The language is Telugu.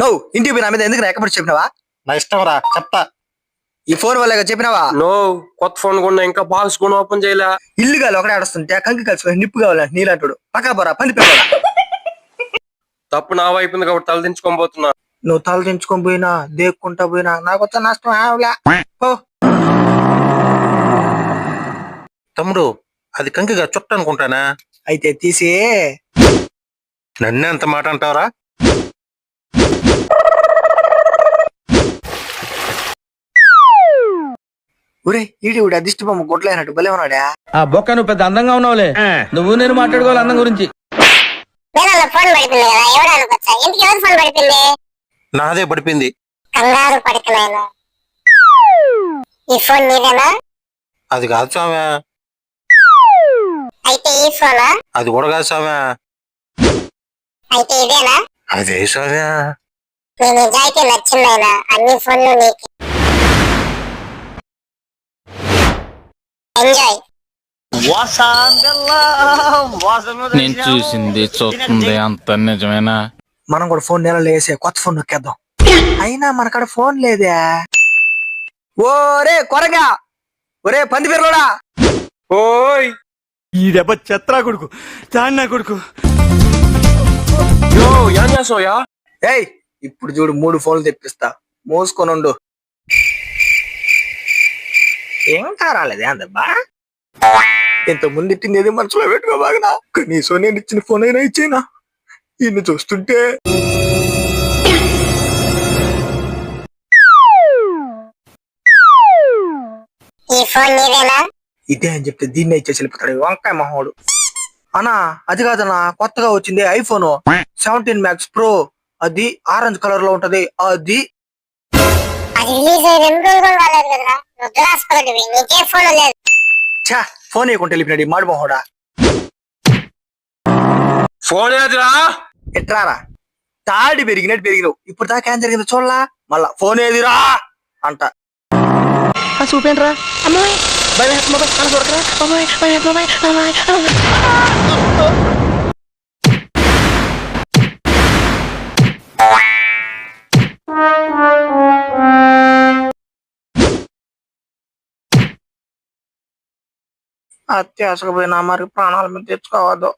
నువ్వు ఇంటికి పోయి నా మీద ఎందుకు రెక్కపడి చెప్పినావా? నా ఇష్టం రా చెప్తా. ఈ ఫోన్ వల్ల చెప్పినావా? నో కొత్త ఫోన్ కొన్నా ఇంకా బాక్స్ కొని ఓపెన్ చేయలే. ఇల్లు గాలి ఒకటే ఆడుస్తుంటే ఆ కంకి కలిసి నిప్పు కావాలంటే నీలాంటాడు. పక్కా పోరా పని పిల్లరా తప్పు నా వైపు ఉంది కాబట్టి తలదించుకొని పోతున్నా. నువ్వు తల దించుకొని పోయినా దేక్కుంటా పోయినా నాకు వచ్చే నష్టం ఆవులే. తమ్ముడు అది కంకిగా చుట్ట అనుకుంటానా? అయితే తీసి. నన్నే అంత మాట అంటావరా? ఒరే ఈడి వీడు అదిష్టి బొమ్మ గుడ్లైనట్టు భలే ఉన్నాడా? ఆ బొక్క నువ్వు పెద్ద అందంగా ఉన్నావులే. నువ్వు నేను మాట్లాడుకోవాలి అందం గురించి. వేరే ఫోన్ పడిపోయింది కదా ఎవరు అనుకోవచ్చా ఇంటికి ఎవరు ఫోన్ పడిపోయింది నాదే పడిపోయింది కంగారు పడుతున్నాను ఈ ఫోన్ నీదేనా? అది కాదు స్వామి. అయితే ఈ ఫోనా? అది కూడా కాదు స్వామి. అయితే ఇదేనా? అదే స్వామి. నీ నిజాయితీ నచ్చిందైనా అన్ని ఫోన్లు నీకు. ఎంజాయ్ నేను చూసింది చూస్తుంది అంత నిజమేనా? మనం కూడా ఫోన్ నెలలో వేసే కొత్త ఫోన్ నొక్కేద్దాం. అయినా మనకాడ ఫోన్ లేదే. ఓరే కొరగా! ఒరే పంది పిల్లడా! ఓయ్! ఈ దెబ్బ చెత్రా కొడుకు. చాన్నా కొడుకు. యో ఏం చేసావుయా ఏయ్ ఇప్పుడు చూడు మూడు ఫోన్లు తెప్పిస్తా. మోసుకొని ఉండు. ఇంకా రాలేదే అందబ్బా? ఇంత ముందు ఇట్టింది మనసులో పెట్టుకోబాగనా కనీసం నేను ఇచ్చిన ఫోన్ అయినా ఇచ్చేనా? ఇన్ని చూస్తుంటే ఈ ఫోన్ నీదేనా? ఇదే అని చెప్తే దీన్ని ఇచ్చేసి వెళ్ళిపోతాడు ఈ వంకాయ మహోడు. అన్నా అది కాదన్నా కొత్తగా వచ్చింది ఐఫోన్. సెవెంటీన్ మ్యాక్స్ ప్రో అది ఆరెంజ్ కలర్లో ఉంటది. అది అది రిలీజ్ అయ్యి రెండు రోజులు కదరా. నీకే ఫోన్ లేదు. ఛా ఫోన్ వేయకుండా వెళ్ళిపోయినాడు ఈ మాడు మహోడా. ఫోన్ ఏదిరా? ఎట్రారా? తాడి పెరిగినట్టు పెరిగినావు. ఇప్పుడు దాకా ఏం జరిగిందో చూడలా? మళ్ళా ఫోన్ ఏదిరా? అంట. చూపేంట్రా భయం వేస్తుంది. అమ్మాయి, భయం అత్యాశకు పోయినా మరి ప్రాణాల మీద తెచ్చుకోవద్దు.